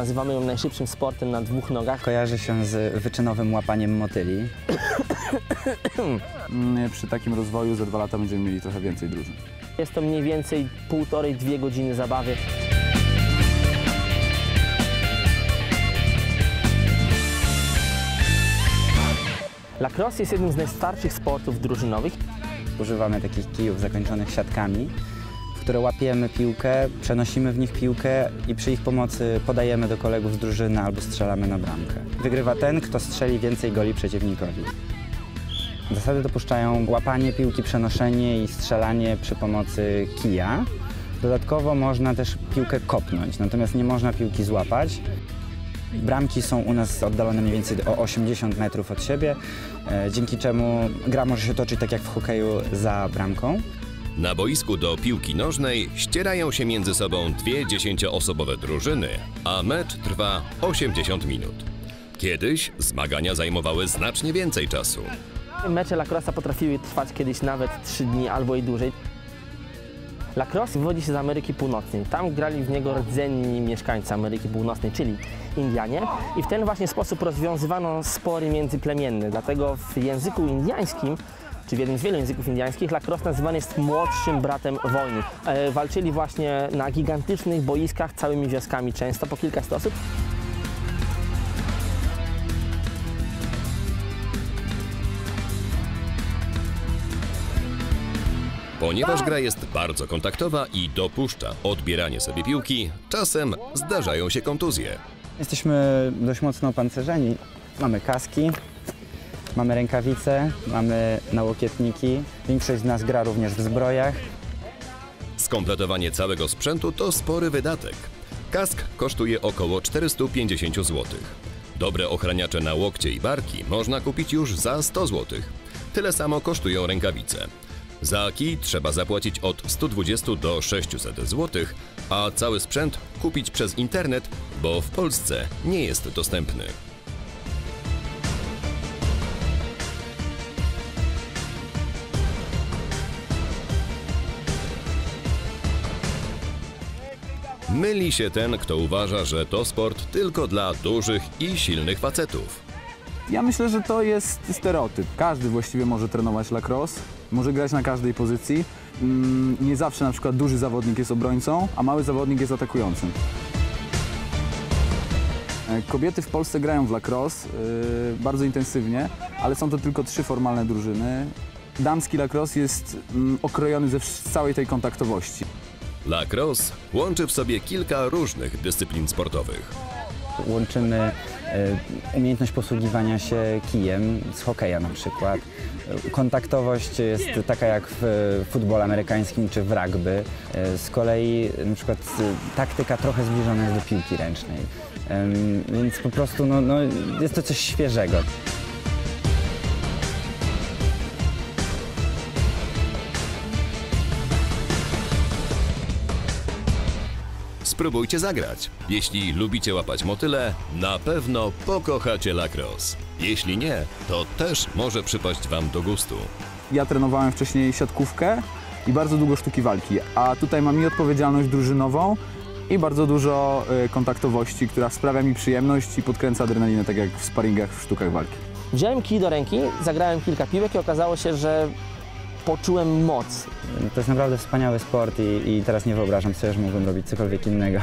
Nazywamy ją najszybszym sportem na dwóch nogach. Kojarzy się z wyczynowym łapaniem motyli. Mm, Przy takim rozwoju za dwa lata będziemy mieli trochę więcej drużyn. Jest to mniej więcej półtorej, dwie godziny zabawy. Lacrosse jest jednym z najstarszych sportów drużynowych. Używamy takich kijów zakończonych siatkami, które łapiemy piłkę, przenosimy w nich piłkę i przy ich pomocy podajemy do kolegów z drużyny albo strzelamy na bramkę. Wygrywa ten, kto strzeli więcej goli przeciwnikowi. Zasady dopuszczają łapanie piłki, przenoszenie i strzelanie przy pomocy kija. Dodatkowo można też piłkę kopnąć, natomiast nie można piłki złapać. Bramki są u nas oddalone mniej więcej o 80 metrów od siebie, e, dzięki czemu gra może się toczyć tak jak w hokeju za bramką. Na boisku do piłki nożnej ścierają się między sobą dwie dziesięcioosobowe drużyny, a mecz trwa 80 minut. Kiedyś zmagania zajmowały znacznie więcej czasu. Mecze lacrosse potrafiły trwać kiedyś nawet 3 dni albo i dłużej. Lacrosse wywodzi się z Ameryki Północnej. Tam grali w niego rdzenni mieszkańcy Ameryki Północnej, czyli Indianie. I w ten właśnie sposób rozwiązywano spory międzyplemienne. Dlatego w języku indiańskim, czy w jednym z wielu języków indiańskich, lacrosse nazywany jest młodszym bratem wojny. E, walczyli właśnie na gigantycznych boiskach całymi wioskami, często po kilkaset osób. Ponieważ gra jest bardzo kontaktowa i dopuszcza odbieranie sobie piłki, czasem zdarzają się kontuzje. Jesteśmy dość mocno opancerzeni. Mamy kaski, mamy rękawice, mamy nałokietniki. Większość z nas gra również w zbrojach. Skompletowanie całego sprzętu to spory wydatek. Kask kosztuje około 450 zł. Dobre ochraniacze na łokcie i barki można kupić już za 100 zł. Tyle samo kosztują rękawice. Za kij trzeba zapłacić od 120 do 600 zł, a cały sprzęt kupić przez internet, bo w Polsce nie jest dostępny. Myli się ten, kto uważa, że to sport tylko dla dużych i silnych facetów. Ja myślę, że to jest stereotyp. Każdy właściwie może trenować lacrosse, może grać na każdej pozycji. Mm, Nie zawsze na przykład duży zawodnik jest obrońcą, a mały zawodnik jest atakującym. E, Kobiety w Polsce grają w lacrosse yy, bardzo intensywnie, ale są to tylko trzy formalne drużyny. Damski lacrosse jest mm, okrojony ze całej tej kontaktowości. Lacrosse łączy w sobie kilka różnych dyscyplin sportowych. Łączymy e, umiejętność posługiwania się kijem z hokeja na przykład. Kontaktowość jest taka jak w futbolu amerykańskim czy w rugby. E, Z kolei na przykład e, taktyka trochę zbliżona jest do piłki ręcznej. Więc po prostu no, no, jest to coś świeżego. Spróbujcie zagrać. Jeśli lubicie łapać motyle, na pewno pokochacie lacrosse. Jeśli nie, to też może przypaść Wam do gustu. Ja trenowałem wcześniej siatkówkę i bardzo długo sztuki walki, a tutaj mam i odpowiedzialność drużynową i bardzo dużo y, kontaktowości, która sprawia mi przyjemność i podkręca adrenalinę, tak jak w sparingach w sztukach walki. Wziąłem kij do ręki, zagrałem kilka piłek i okazało się, że poczułem moc. To jest naprawdę wspaniały sport i, i teraz nie wyobrażam sobie, że mógłbym robić cokolwiek innego.